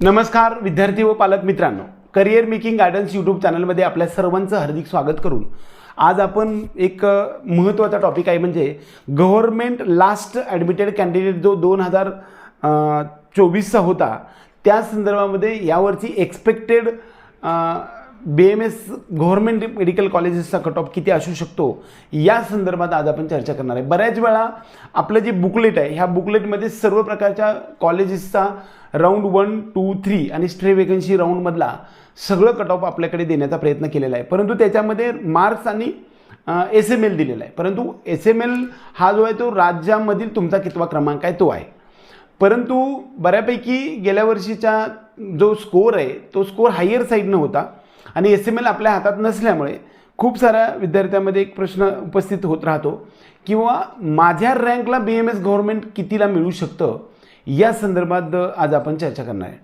नमस्कार विद्यार्थी व पालक मित्रांनो. करिअर मेकिंग गायडन्स यूट्यूब चॅनलमध्ये आपल्या सर्वांचं हार्दिक स्वागत करून आज आपण एक महत्त्वाचा टॉपिक आहे म्हणजे गव्हर्मेंट लास्ट ॲडमिटेड कॅन्डिडेट जो दोन हजार चोवीसचा होता त्या संदर्भामध्ये यावरची expected B M S government medical कॉलेजेसचा cut off किती असू शकतो? या संदर्भात आज आपण चर्चा करणार आहे. बऱ्याच वेळा आपलं जे बुकलेट आहे ह्या बुकलेटमध्ये सर्व प्रकारच्या कॉलेजेसचा राऊंड वन टू थ्री आणि स्ट्रे वेकन्सी राऊंडमधला सगळं कट ऑफ आपल्याकडे देण्याचा प्रयत्न केलेला आहे. परंतु त्याच्यामध्ये मार्क्स आणि एस एम एल दिलेला आहे. परंतु एस एम एल हा जो आहे तो राज्यामधील तुमचा कितवा क्रमांक आहे तो आहे. परंतु बऱ्यापैकी गेल्या वर्षीचा जो स्कोर आहे तो स्कोर हायर साईडनं होता आणि एस एम एल आपल्या हातात नसल्यामुळे खूप साऱ्या विद्यार्थ्यांमध्ये एक प्रश्न उपस्थित होत राहतो. किंवा माझ्या रँकला बी एम एस गव्हर्नमेंट कितीला मिळू शकतं? या संदर्भात आज आपण चर्चा करणार आहे.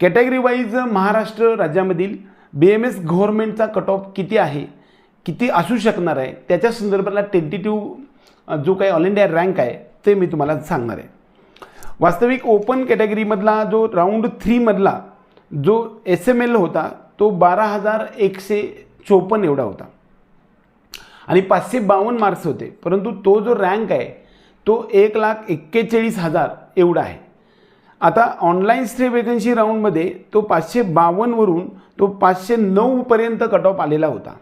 कॅटेगरी वाईज महाराष्ट्र राज्यामधील बी एम एस गव्हर्नमेंटचा कट ऑफ किती आहे? किती असू शकणार आहे? त्याच्या संदर्भातला टेंटेटिव्ह जो काही ऑल इंडिया रँक आहे ते मी तुम्हाला सांगणार आहे. वास्तविक ओपन कॅटेगरीमधला जो राऊंड थ्रीमधला जो एस एम एल होता तो बारा हजार एकशे चोपन्न एवढा होता. आणि पाचशे बावन्न मार्क्स होते. परंतु तो जो रँक आहे तो एक लाख एक्केचाळीस हजार एवढा आहे. आता ऑनलाईन स्टे वेकन्सी राऊंडमध्ये तो पाचशे बावन्नवरून तो पाचशे नऊपर्यंत कट ऑफ आलेला होता.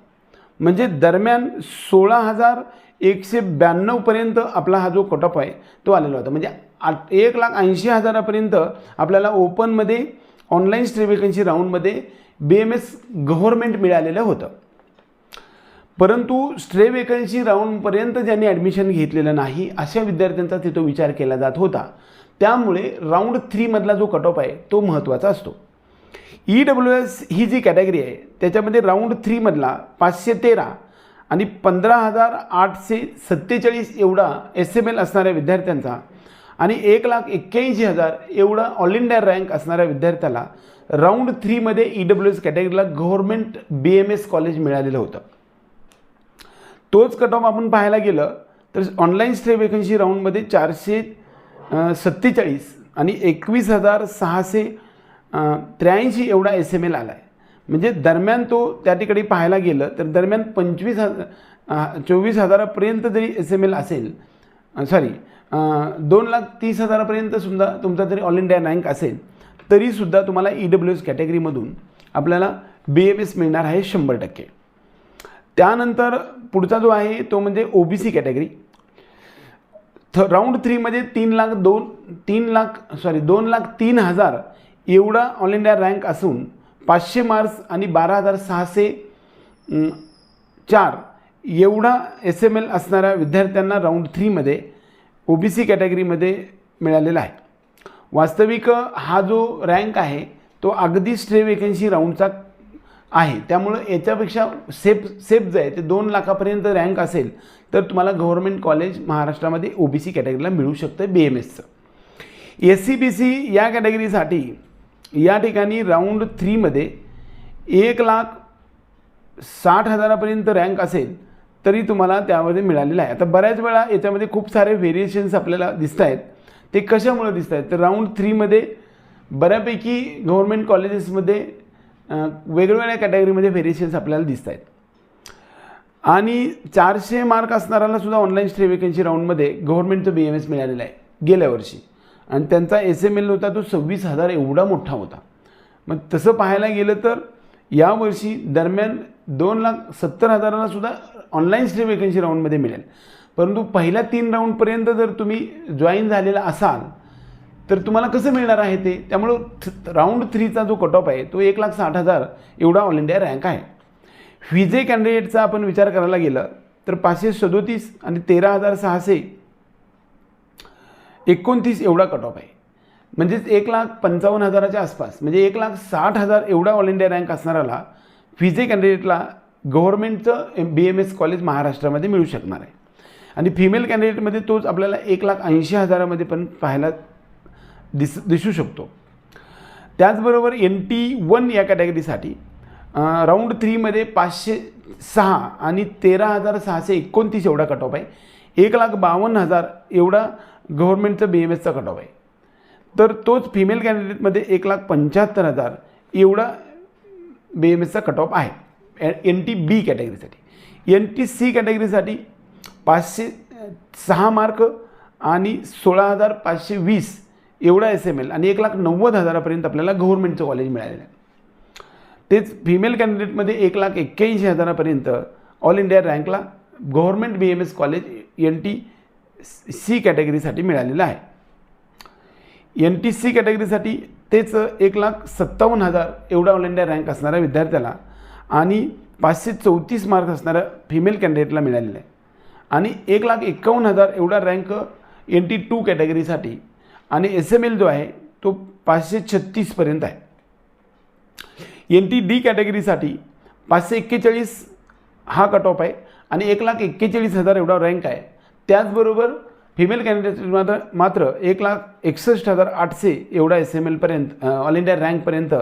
म्हणजे दरम्यान सोळा हजार एकशे ब्याण्णवपर्यंत आपला हा जो कट ऑफ आहे तो आलेला होता. म्हणजे आठ एक लाख ऐंशी हजारापर्यंत आपल्याला ओपनमध्ये ऑनलाईन स्टे वेकन्सी राऊंडमध्ये बी एम एस गव्हर्मेंट मिळालेलं होतं. परंतु स्ट्रे वेकन्सी राऊंडपर्यंत ज्यांनी ॲडमिशन घेतलेलं नाही अशा विद्यार्थ्यांचा तिथं विचार केला जात होता. त्यामुळे राऊंड थ्रीमधला जो कट ऑफ आहे तो महत्त्वाचा असतो. ई डब्ल्यू एस ही जी कॅटेगरी आहे त्याच्यामध्ये राऊंड थ्रीमधला पाचशे तेरा आणि पंधरा हजार आठशे सत्तेचाळीस एवढा एस एम एल असणाऱ्या विद्यार्थ्यांचा आणि एक लाख एक्क्याऐंशी हजार एवढा ऑल इंडिया रँक असणाऱ्या विद्यार्थ्याला राऊंड थ्रीमध्ये E W S कॅटेगरीला government B M S college मिळालेलं होतं. तोच कट ऑफ आपण पाहायला गेलं तर ऑनलाईन स्टे वेकन्सी राऊंडमध्ये चारशे सत्तेचाळीस आणि एकवीस हजार सहाशे त्र्याऐंशी एवढा एस एम एल आला आहे म्हणजे दरम्यान तो त्या ठिकाणी पाहायला गेलं तर दरम्यान पंचवीस हजार चोवीस हजारापर्यंत जरी एस एम एल असेल सॉरी दोन लाख तीस हजारापर्यंत सुद्धा तुमचा जरी ऑल इंडिया रँक असेल तरीसुद्धा तुम्हाला ई डब्ल्यू एस कॅटेगरीमधून आपल्याला बी एम एस मिळणार आहे शंभर टक्के. त्यानंतर पुढचा जो आहे तो म्हणजे ओ बी सी कॅटेगरी. थ राऊंड थ्रीमध्ये तीन लाख दोन तीन लाख सॉरी दोन लाख तीन हजार एवढा ऑल इंडिया रँक असून पाचशे मार्क्स आणि बारा हजार सहाशे चार एवढा एस एम एल असणाऱ्या विद्यार्थ्यांना राऊंड थ्रीमध्ये ओ बी सी कॅटेगरीमध्ये मिळालेला आहे. वास्तविक हा जो रँक आहे तो अगदी स्ट्रे वेकन्सी राऊंडचा आहे. त्यामुळं याच्यापेक्षा सेफ सेफ जे आहे ते दोन लाखापर्यंत रँक असेल तर तुम्हाला गव्हर्मेंट कॉलेज महाराष्ट्रामध्ये ओ बी सी कॅटेगरीला मिळू शकतं बी एम एसचं एस सी बी सी या कॅटेगरीसाठी या ठिकाणी राऊंड थ्रीमध्ये एक लाख साठ हजारापर्यंत रँक असेल तरी तुम्हाला त्यामध्ये मिळालेला आहे. आता बऱ्याच वेळा याच्यामध्ये खूप सारे व्हेरिएशन्स आपल्याला दिसत आहेत ते कशामुळे दिसत आहेत तर राऊंड थ्रीमध्ये बऱ्यापैकी गव्हर्मेंट कॉलेजेसमध्ये वेगवेगळ्या कॅटेगरीमध्ये व्हेरिएशन्स आपल्याला दिसत आहेत आणि चारशे मार्क असणाऱ्याला सुद्धा ऑनलाईन स्ट्री वेकन्सी राऊंडमध्ये गव्हर्मेंटचं बी एम एस मिळालेला आहे गेल्या वर्षी. आणि त्यांचा एस एम एल होता तो सव्वीस हजार एवढा मोठा होता. मग तसं पाहायला गेलं तर यावर्षी दरम्यान दोन लाख सत्तर हजाराला सुद्धा ऑनलाईन स्ट्री वेकन्सी राऊंडमध्ये मिळेल. परंतु पहिल्या तीन राऊंडपर्यंत जर तुम्ही जॉईन झालेला असाल तर तुम्हाला कसं मिळणार आहे ते? त्यामुळं थ- राऊंड थ्रीचा जो कट ऑफ आहे तो एक लाख साठ हजार एवढा ऑल इंडिया रँक आहे. विजे कॅन्डिडेटचा आपण विचार करायला गेलं तर पाचशे सदोतीस आणि तेरा हजार सहाशे एकोणतीस एवढा कट ऑफ आहे. म्हणजेच एक लाख पंचावन्न हजाराच्या आसपास म्हणजे एक लाख साठ हजार एवढा ऑल इंडिया रँक असणाऱ्याला विजे कॅन्डिडेटला गव्हर्मेंटचं बी एम एस कॉलेज महाराष्ट्रामध्ये मिळू शकणार आहे. आणि फिमेल कॅन्डिडेटमध्ये तोच आपल्याला एक लाख ऐंशी हजारामध्ये पण पाहायला दिस दिसू शकतो. त्याचबरोबर एन टी वन या कॅटेगरीसाठी राऊंड थ्रीमध्ये पाचशे सहा आणि तेरा हजार सहाशे एकोणतीस एवढा कट ऑफ आहे. एक लाख बावन्न हजार एवढा गव्हर्नमेंटचं बी एम एसचा कट ऑफ आहे. तर तोच फिमेल कॅन्डिडेटमध्ये एक लाख पंच्याहत्तर हजार एवढा बी एम एसचा कट ऑफ आहे. एन टी बी कॅटेगरीसाठी एन टी सी कॅटेगरीसाठी पाचशे सहा मार्क आणि सोळा हजार पाचशे वीस एवढा एस एम एल आणि एक लाख नव्वद हजारापर्यंत आपल्याला गव्हर्नमेंटचं कॉलेज मिळालेलं आहे. तेच फिमेल कॅन्डिडेटमध्ये एक लाख एक्क्याऐंशी हजारापर्यंत all India रँकला government B M S college N T C कॅटेगरीसाठी मिळालेलं आहे. एन टी सी कॅटेगरीसाठी तेच एक लाख सत्तावन्न हजार एवढा ऑल इंडिया रँक असणाऱ्या विद्यार्थ्याला आणि पाचशे चौतीस मार्क असणाऱ्या फिमेल कॅन्डिडेटला मिळालेलं आहे. आणि एक लाख एकावन्न हजार एवढा रँक एन टी टू कॅटेगरीसाठी आणि एस एम एल जो आहे तो पाचशे छत्तीसपर्यंत आहे. एन टी डी कॅटेगरीसाठी पाचशे एक्केचाळीस हा कट ऑफ आहे आणि एक लाख एक्केचाळीस हजार एवढा रँक आहे. त्याचबरोबर फिमेल कॅन्डिडेट मात्र मात्र एक लाख एकसष्ट हजार आठशे एवढा एस एम एलपर्यंत ऑल इंडिया रँकपर्यंत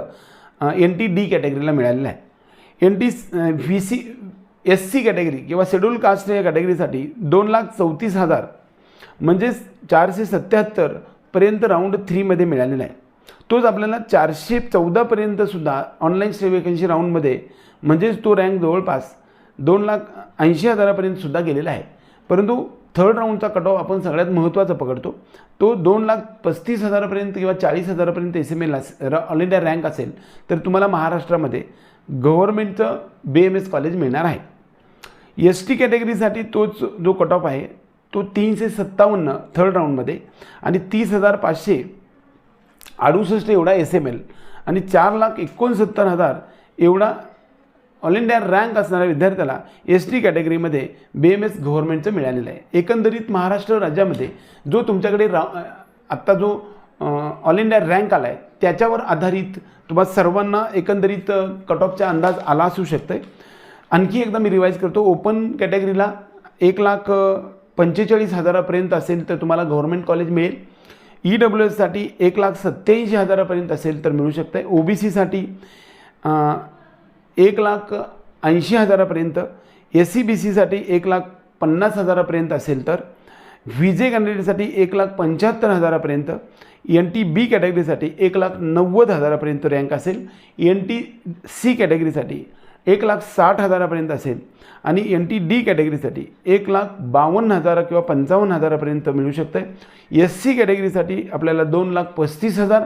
एन टी डी कॅटेगरीला मिळालेला आहे. N T V C S C category किंवा शेड्यूल कास्ट या कॅटेगरीसाठी दोन लाख चौतीस हजार म्हणजेच चारशे सत्याहत्तरपर्यंत राऊंड थ्रीमध्ये मिळालेला आहे. तोच आपल्याला चारशे चौदापर्यंतसुद्धा ऑनलाईन वेकन्सी राऊंडमध्ये म्हणजेच तो रँक जवळपास दोन लाख ऐंशी हजारापर्यंतसुद्धा गेलेला आहे. परंतु थर्ड राऊंडचा कट ऑफ आपण सगळ्यात महत्त्वाचा पकडतो. तो दोन लाख पस्तीस हजारापर्यंत किंवा चाळीस हजारापर्यंत S M L all India rank असेल तर तुम्हाला महाराष्ट्रामध्ये गव्हर्नमेंटचं बी एम एस कॉलेज मिळणार आहे. एस टी कॅटेगरीसाठी तोच जो कट ऑफ आहे तो तीनशे सत्तावन्न थर्ड राऊंडमध्ये आणि तीस हजार पाचशे अडुसष्ट एवढा एस एम एल आणि चार लाख एकोणसत्तर हजार एवढा ऑल इंडिया रँक असणाऱ्या विद्यार्थ्याला एस टी कॅटेगरीमध्ये बी एम एस गव्हर्नमेंटचं मिळालेलं आहे. एकंदरीत महाराष्ट्र राज्यामध्ये जो तुमच्याकडे रा आत्ता जो ऑल इंडिया रँक आला आहे त्याच्यावर आधारित तुम्हाला सर्वांना एकंदरीत कट ऑफचा अंदाज आला असू शकतं आणखी एकदा मी रिवाईज करतो ओपन कॅटेगरीला एक लाख पंचेचाळीस हजारापर्यंत असेल तर तुम्हाला गव्हर्नमेंट कॉलेज मिळेल. ई डब्ल्यू एससाठी एक लाख सत्याऐंशी हजारापर्यंत असेल तर मिळू शकतं आहे ओ बी सीसाठी एक लाख ऐंशी हजारापर्यंत. एस सी बी सीसाठी एक लाख पन्नास हजारापर्यंत असेल तर. व्हिजे कॅन्डिडेटसाठी एक लाख पंच्याहत्तर हजारापर्यंत. एन टी बी कॅटेगरीसाठी एक लाख नव्वद हजारापर्यंत रँक असेल. एन टी सी कॅटेगरीसाठी एक लाख साठ हजारापर्यंत असेल. आणि एन टी डी कॅटेगरीसाठी एक लाख बावन्न हजार किंवा पंचावन्न हजारापर्यंत मिळू शकतं आहे एस सी कॅटेगरीसाठी आपल्याला दोन लाख पस्तीस हजार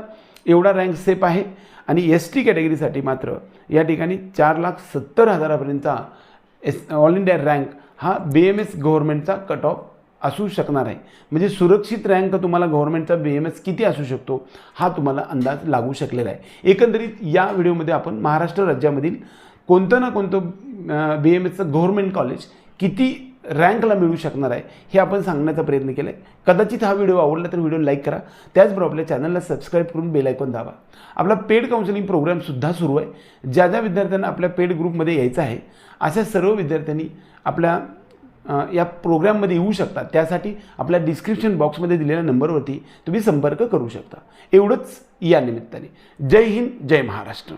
एवढा रँक सेप आहे. आणि एस टी कॅटेगरीसाठी मात्र या ठिकाणी चार लाख सत्तर हजारापर्यंतचा एस ऑल इंडिया रँक हा बी एम एस गव्हर्नमेंटचा कट ऑफ असू शकणार आहे. म्हणजे सुरक्षित रँक तुम्हाला गव्हर्नमेंटचा बी एम एस किती असू शकतो हा तुम्हाला अंदाज लागू शकलेला आहे. एकंदरीत या व्हिडिओमध्ये आपण महाराष्ट्र राज्यामधील कोणतं ना कोणतं बी एम एसचं गव्हर्नमेंट कॉलेज किती रँकला मिळू शकणार आहे हे आपण सांगण्याचा प्रयत्न केला आहे कदाचित हा व्हिडिओ आवडला तर व्हिडिओ लाईक करा. त्याचबरोबर आपल्या चॅनलला सबस्क्राईब करून बेल आयकॉन दाबा. आपला पेड काउन्सिलिंग प्रोग्रामसुद्धा सुरू आहे. ज्या ज्या विद्यार्थ्यांना आपल्या पेड ग्रुपमध्ये यायचं आहे अशा सर्व विद्यार्थ्यांनी आपल्या या प्रोग्राममध्ये येऊ शकता. त्यासाठी आपल्या डिस्क्रिप्शन बॉक्समध्ये दिलेल्या नंबरवरती तुम्ही संपर्क करू शकता. एवढंच या निमित्ताने. जय हिंद जय महाराष्ट्र.